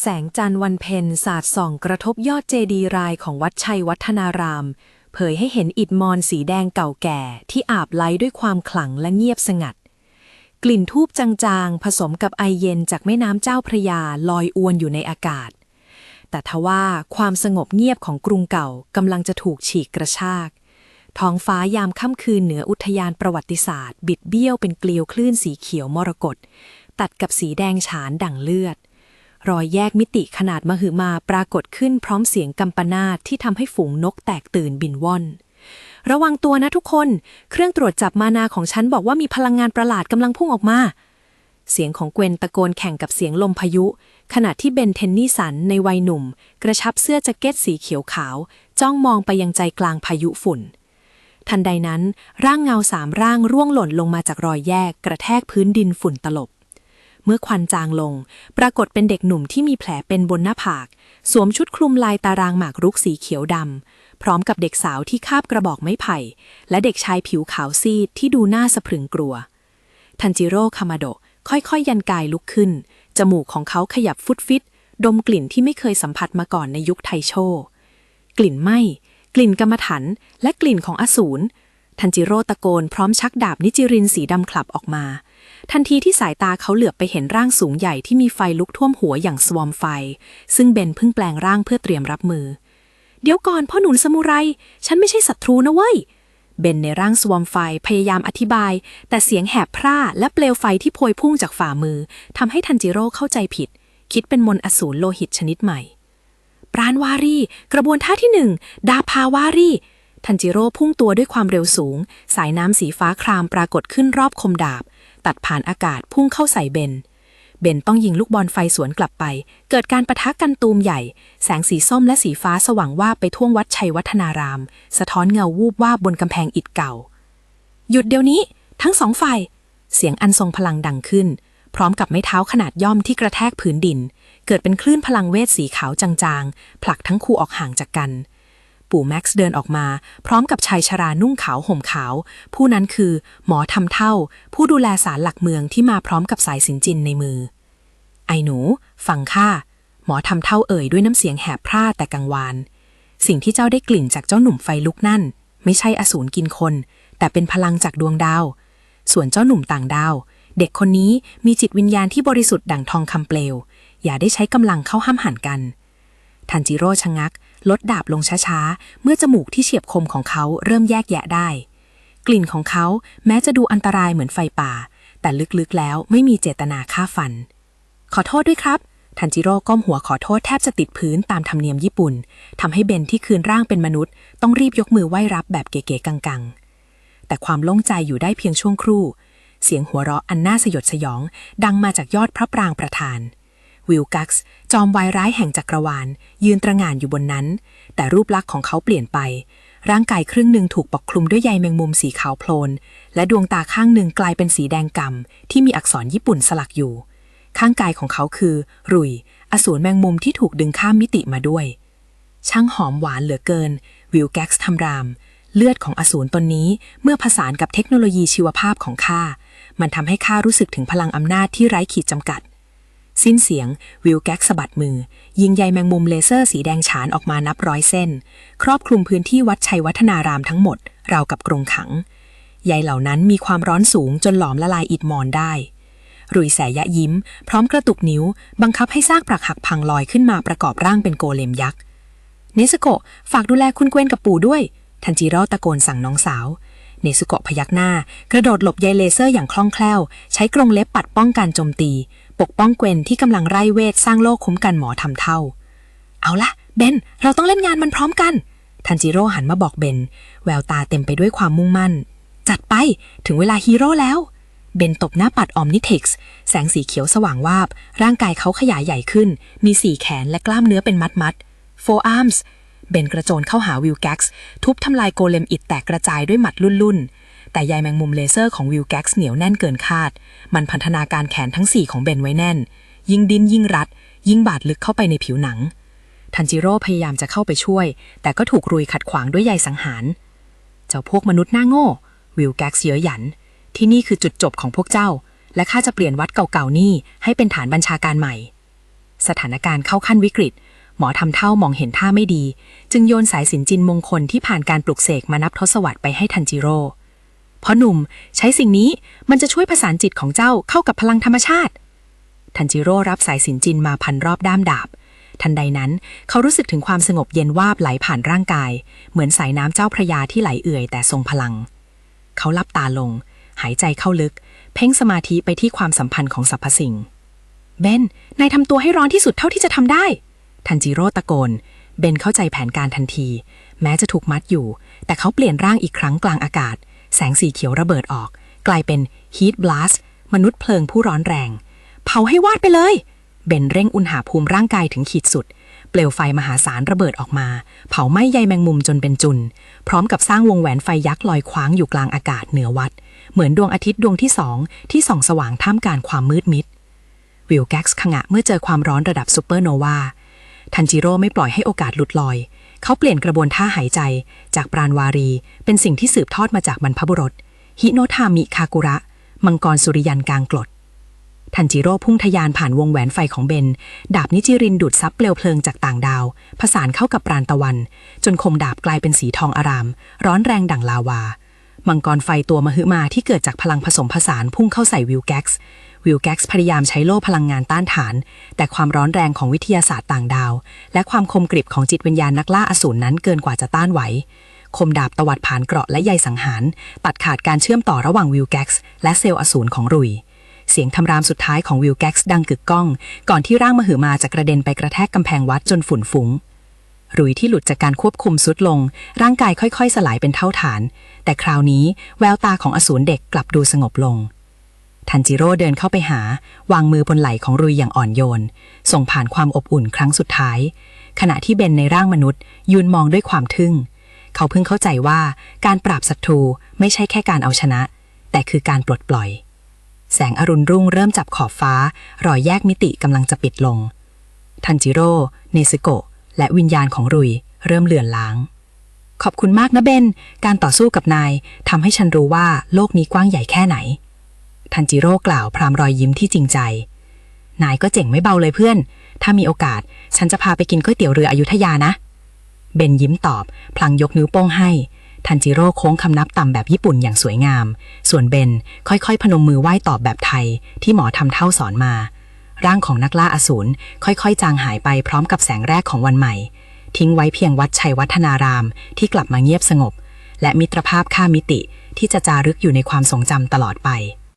แสงจันทร์วันเพ็ญสาดส่องกระทบยอดเจดีย์รายของวัดชัยวัฒนาราม เผยให้เห็นอิฐมอนสีแดงเก่าแก่ที่อาบไล้ด้วยความขลังและเงียบสงัด กลิ่นทูบจางๆ ผสมกับไอเย็นจากแม่น้ำเจ้าพระยาลอยอวนอยู่ในอากาศ แต่ทว่าความสงบเงียบของกรุงเก่ากำลังจะถูกฉีกกระชาก ท้องฟ้ายามค่ำคืนเหนืออุทยานประวัติศาสตร์ บิดเบี้ยวเป็นเกลียวคลื่นสีเขียวมรกตตัดกับสีแดงฉานดั่งเลือด รอยแยกมิติขนาดมหึมาปรากฏขึ้นพร้อมเสียงกำปนาตที่ทำให้ฝูงนกแตกตื่นบินว่อน ระวังตัวนะทุกคน เครื่องตรวจจับมานาของฉันบอกว่ามีพลังงานประหลาดกำลังพุ่งออกมา เสียงของเกวนตะโกนแข่งกับเสียงลมพายุ ขณะที่เบนเทนนี่สันในวัยหนุ่ม กระชับเสื้อแจ็คเก็ตสีเขียวขาว จ้องมองไปยังใจกลางพายุฝุ่นทันใดนั้น ร่างเงาสามร่างร่วงหล่นลงมาจากรอยแยกกระแทกพื้นดินฝุ่นตลบ เมื่อควันจางลง ปรากฏเป็นเด็กหนุ่มที่มีแผลเป็นบนหน้าผาก สวมชุดคลุมลายตารางหมากรุกสีเขียวดำ พร้อมกับเด็กสาวที่คาบกระบอกไม้ไผ่ และเด็กชายผิวขาวซีดที่ดูน่าสะพรึงกลัว ทันจิโร่คามาโดะค่อยๆ ยันกายลุกขึ้น จมูกของเขาขยับฟุตฟิต ดมกลิ่นที่ไม่เคยสัมผัสมาก่อนในยุคไทโช กลิ่นไหม้กลิ่นกรรมฐานและกลิ่นของอสูร ทันจิโร่ตะโกนพร้อมชักดาบนิจิรินสีดำคลับออกมา ทันทีที่สายตาเขาเหลือบไปเห็นร่างสูงใหญ่ที่มีไฟลุกท่วมหัวอย่างสวอมไฟ ซึ่งเบนเพิ่งแปลงร่างเพื่อเตรียมรับมือ เดี๋ยวก่อนพ่อหนุนสมุไร ฉันไม่ใช่ศัตรูนะเว้ยเบนในร่างสวอมไฟพยายามอธิบาย แต่เสียงแหบพร่าและเปลวไฟที่พวยพุ่งจากฝ่ามือทำให้ทันจิโร่เข้าใจผิด คิดเป็นมนต์อสูรโลหิตชนิดใหม่ ปราณวารี กระบวนท่าที่หนึ่งดาพาวารี ทันจิโร่พุ่งตัวด้วยความเร็วสูง สายน้ำสีฟ้าครามปรากฏขึ้นรอบคมดาบ ตัดผ่านอากาศพุ่งเข้าใส่เบน เบนต้องยิงลูกบอลไฟสวนกลับไป เกิดการประทะกันตูมใหญ่ แสงสีส้มและสีฟ้าสว่างว่าไปท่วงวัดชัยวัฒนาราม สะท้อนเงาวูบว่าบบนกำแพงอิฐเก่า หยุดเดี๋ยวนี้ ทั้งสองฝ่ายเสียงอันทรงพลังดังขึ้น พร้อมกับไม้เท้าขนาดย่อมที่กระแทกพื้นดิน เกิดเป็นคลื่นพลังเวทสีขาวจางๆ ผลักทั้งคู่ออกห่างจากกัน ปู่แม็กซ์เดินออกมา พร้อมกับชายชรานุ่งขาวห่มขาว ผู้นั้นคือหมอทำเท่า ผู้ดูแลสารหลักเมืองที่มาพร้อมกับสายสินจินในมือ ไอ้หนู ฟังข้าหมอทำเท่าเอ่ยด้วยน้ำเสียงแหบพร่าแต่กังวาน สิ่งที่เจ้าได้กลิ่นจากเจ้าหนุ่มไฟลุกนั่น ไม่ใช่อสูรกินคน แต่เป็นพลังจากดวงดาว ส่วนเจ้าหนุ่มต่างดาว เด็กคนนี้มีจิตวิญญาณที่บริสุทธิ์ดั่งทองคำเปลว อย่าได้ใช้กำลังเข้าห้ามหันกันทันจิโร่ชะงัก ลดดาบลงช้าๆ เมื่อจมูกที่เฉียบคมของเขาเริ่มแยกแยะได้ กลิ่นของเขาแม้จะดูอันตรายเหมือนไฟป่า แต่ลึกๆแล้วไม่มีเจตนาฆ่าฟัน ขอโทษด้วยครับทันจิโร่ก้มหัวขอโทษแทบจะติดพื้นตามธรรมเนียมญี่ปุ่นทำให้เบนที่คืนร่างเป็นมนุษย์ ต้องรีบยกมือไหว้รับแบบเก๋ๆกังๆ แต่ความโล่งใจอยู่ได้เพียงช่วงครู่ เสียงหัวเราะอันน่าสยดสยอง ดังมาจากยอดพระปรางประธาน วิลกักส์จอมวายร้ายแห่งจักรวาล ยืนตระหง่านอยู่บนนั้น แต่รูปลักษณ์ของเขาเปลี่ยนไป ร่างกายครึ่งหนึ่งถูกปกคลุมด้วยใยแมงมุมสีขาวโพลน และดวงตาข้างหนึ่งกลายเป็นสีแดงกำ่ำที่มีอักษรญี่ปุ่นสลักอยู่ ข้างกายของเขาคือ รุย อสูรแมงมุมที่ถูกดึงข้ามมิติมาด้วย ช่างหอมหวานเหลือเกิน วิลแก๊กส์ทำราม เลือดของอสูรตนนี้เมื่อผสานกับเทคโนโลยีชีวภาพของข้ามันทำให้ข้ารู้สึกถึงพลังอำนาจที่ไร้ขีดจำกัด สิ้นเสียง วิลแก๊กสะบัดมือ ยิงใยแมงมุมเลเซอร์สีแดงฉานออกมานับร้อยเส้น ครอบคลุมพื้นที่วัดชัยวัฒนารามทั้งหมด ราวกับกรงขังใยเหล่านั้นมีความร้อนสูงจนหลอมละลายอิฐมอนได้รุยแสยะยิ้ม พร้อมกระตุกนิ้ว บังคับให้ซากปรักหักพังลอยขึ้นมาประกอบร่างเป็นโกเลมยักษ์เนสโกะฝากดูแลคุณเกวนกับปู่ด้วย ทันจิโร่ตะโกนสั่งน้องสาว เนสโกะพยักหน้า กระโดดหลบใยเลเซอร์อย่างคล่องแคล่ว ใช้กรงเล็บปัดป้องการโจมตี ปกป้องเกวนที่กำลังไร้เวทสร้างโลกคุ้มกันหมอทำเท่า เอาละเบน เราต้องเล่นงานมันพร้อมกัน ทันจิโร่หันมาบอกเบน แววตาเต็มไปด้วยความมุ่งมั่น จัดไป ถึงเวลาฮีโร่แล้ว เบนตบหน้าปัดออมนิเท็กซ์ แสงสีเขียวสว่างวาบ ร่างกายเขาขยายใหญ่ขึ้น มีสี่แขนและกล้ามเนื้อเป็นมัดมัด four arms เบนกระโจนเข้าหาวิลแก๊กซ์ทุบทำลายโกเลมอิดแตกกระจายด้วยหมัดลุ่นๆ แต่ใยแมงมุมเลเซอร์ของวิลแก๊กซ์เหนียวแน่นเกินคาด มันพันธนาการแขนทั้งสี่ของเบนไว้แน่น ยิ่งดิ้นยิ่งรัด ยิ่งบาดลึกเข้าไปในผิวหนัง ทันจิโร่พยายามจะเข้าไปช่วย แต่ก็ถูกรุยขัดขวางด้วยใยสังหาร เจ้าพวกมนุษย์หน้าโง่ วิลแก๊กซ์เย้ยหยัน ที่นี่คือจุดจบของพวกเจ้า และข้าจะเปลี่ยนวัดเก่าๆนี่ให้เป็นฐานบัญชาการใหม่ สถานการณ์เข้าขั้นวิกฤต หมอทำเท่ามองเห็นท่าไม่ดี จึงโยนสายสินจินมงคลที่ผ่านการปลุกเสกมานับทศวรรษไปให้ทันจิโร่เพราะหนุ่มใช้สิ่งนี้มันจะช่วยผสานจิตของเจ้าเข้ากับพลังธรรมชาติ ทันจิโร่รับสายสินจินมาพันรอบด้ามดาบ ทันใดนั้นเขารู้สึกถึงความสงบเย็นวาบไหลผ่านร่างกาย เหมือนสายน้ำเจ้าพระยาที่ไหลเอื่อยแต่ทรงพลัง เขาลับตาลง หายใจเข้าลึก เพ่งสมาธิไปที่ความสัมพันธ์ของสรรพสิ่งเบนนายทำตัวให้ร้อนที่สุดเท่าที่จะทำได้ ทันจิโร่ตะโกน เบนเข้าใจแผนการทันที แม้จะถูกมัดอยู่ แต่เขาเปลี่ยนร่างอีกครั้งกลางอากาศ แสงสีเขียวระเบิดออก กลายเป็นฮีทบลัสมนุษย์เพลิงผู้ร้อนแรง เผาให้วาดไปเลย เบนเร่งอุณหภูมิร่างกายถึงขีดสุด เปลวไฟมหาศาลระเบิดออกมา เผาไหม้ใยแมงมุมจนเป็นจุน พร้อมกับสร้างวงแหวนไฟยักษ์ลอยคว้างอยู่กลางอากาศเหนือวัด เหมือนดวงอาทิตย์ดวงที่สองที่ส่องสว่างท่ามกลางความมืดมิด วิลแก๊กซ์ขงะเมื่อเจอความร้อนระดับซูเปอร์โนวา ทันจิโร่ไม่ปล่อยให้โอกาสหลุดลอย เขาเปลี่ยนกระบวนท่าหายใจ จากปราณวารี เป็นสิ่งที่สืบทอดมาจากบรรพบุรุษฮิโนทามิคากุระ มังกรสุริยันกลางกรดทันจิโร่พุ่งทะยานผ่านวงแหวนไฟของเบน ดาบนิจิรินดูดซับเปลวเพลิงจากต่างดาว ผสานเข้ากับปราณตะวัน จนคมดาบกลายเป็นสีทองอาราม ร้อนแรงดั่งลาวา มังกรไฟตัวมหึมาที่เกิดจากพลังผสมผสานพุ่งเข้าใส่วิลแก๊กซ์ วิลแก๊กซ์พยายามใช้โล่พลังงานต้านทาน แต่ความร้อนแรงของวิทยาศาสตร์ต่างดาว และความคมกริบของจิตวิญญาณนักล่าอสูรนั้นเกินกว่าจะต้านไหว คมดาบตวัดผ่านเกราะและใยสังหาร ตัดขาดการเชื่อมต่อระหว่างวิลแก๊กซ์และเซลล์อสูรของรุยเสียงทำรามสุดท้ายของวิลแก๊กซ์ดังกึกก้อง ก่อนที่ร่างมหึมาจะกระเด็นไปกระแทกกำแพงวัดจนฝุ่นฟุ้งรุยที่หลุดจากการควบคุมสุดลง ร่างกายค่อยๆ สลายเป็นเท่าฐาน แต่คราวนี้แววตาของอสูรเด็กกลับดูสงบลง ทันจิโร่เดินเข้าไปหา วางมือบนไหล่ของรุยอย่างอ่อนโยน ส่งผ่านความอบอุ่นครั้งสุดท้าย ขณะที่เบนในร่างมนุษย์ ยืนมองด้วยความทึ่ง เขาเพิ่งเข้าใจว่าการปราบศัตรูไม่ใช่แค่การเอาชนะ แต่คือการปลดปล่อย แสงอรุณรุ่งเริ่มจับขอบฟ้า รอยแยกมิติกำลังจะปิดลง ทันจิโร่ เนซึโกะ และวิญญาณของรุย เริ่มเลือนล้าง ขอบคุณมากนะเบน การต่อสู้กับนายทำให้ฉันรู้ว่าโลกนี้กว้างใหญ่แค่ไหน ทันจิโร่กล่าวพรามรอยยิ้มที่จริงใจ นายก็เจ๋งไม่เบาเลยเพื่อน ถ้ามีโอกาส ฉันจะพาไปกินก๋วยเตี๋ยวเรืออยุธยานะ เบนยิ้มตอบ พลางยกนิ้วโป้งให้ ทันจิโร่โค้งคำนับต่ำแบบญี่ปุ่นอย่างสวยงาม ส่วนเบนค่อยๆ พนมมือไหว้ตอบแบบไทย ที่หมอทำเท่าสอนมา ร่างของนักล่าอสูรค่อยๆ จางหายไปพร้อมกับแสงแรกของวันใหม่ ทิ้งไว้เพียงวัดชัยวัฒนารามที่กลับมาเงียบสงบ และมิตรภาพข้ามมิติที่จะจารึกอยู่ในความทรงจำตลอดไป